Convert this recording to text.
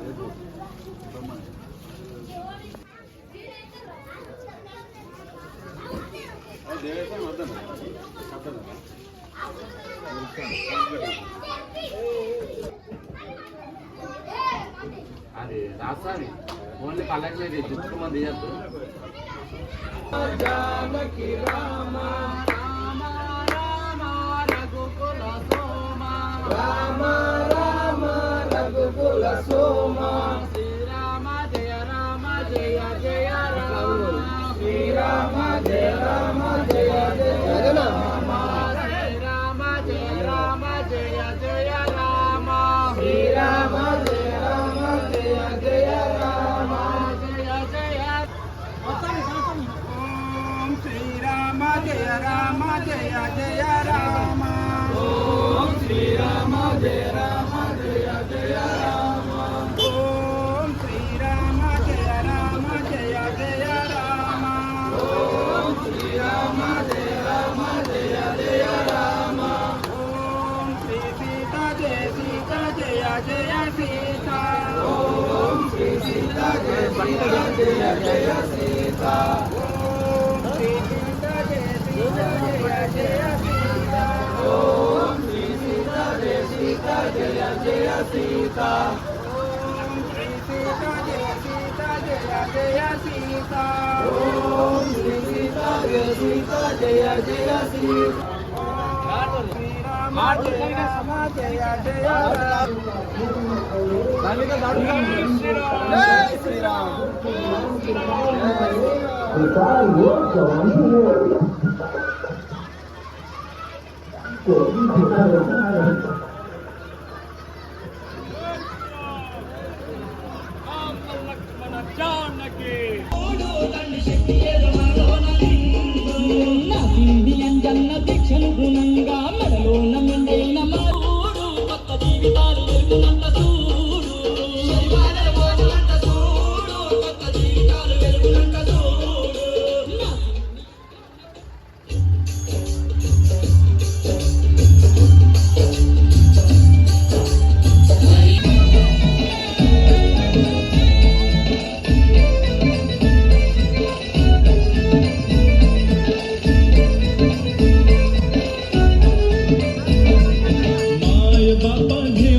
రేపు రమ్మని. ఆ, దేవేశం వద్దాను వద్దాను అది రాస్తాది ఓన్లీ పల్లకి లేదు చుట్టూ మంది శ్రీరామ శ్రీరామ జయ రామ జయ జయ రామ. ఓం శ్రీరామ జయ రామ జయ జయ రామ. ఓం శ్రీరామ జయ రామ జయ జయ రామ. ఓం శ్రీరామ జయ రామ జయ జయ రామ. ఓం శ్రీ సీత జయ సీత జయ జయ సీత. ఓం శ్రీ సీత జయ సీత జయ జయ సీత. సీత. ఓం శ్రీ సీత జయ సీత జయ జయ సీత. ఓం శ్రీ సీత జయ సీత జయ జయ సీత జయ గుణం পাগল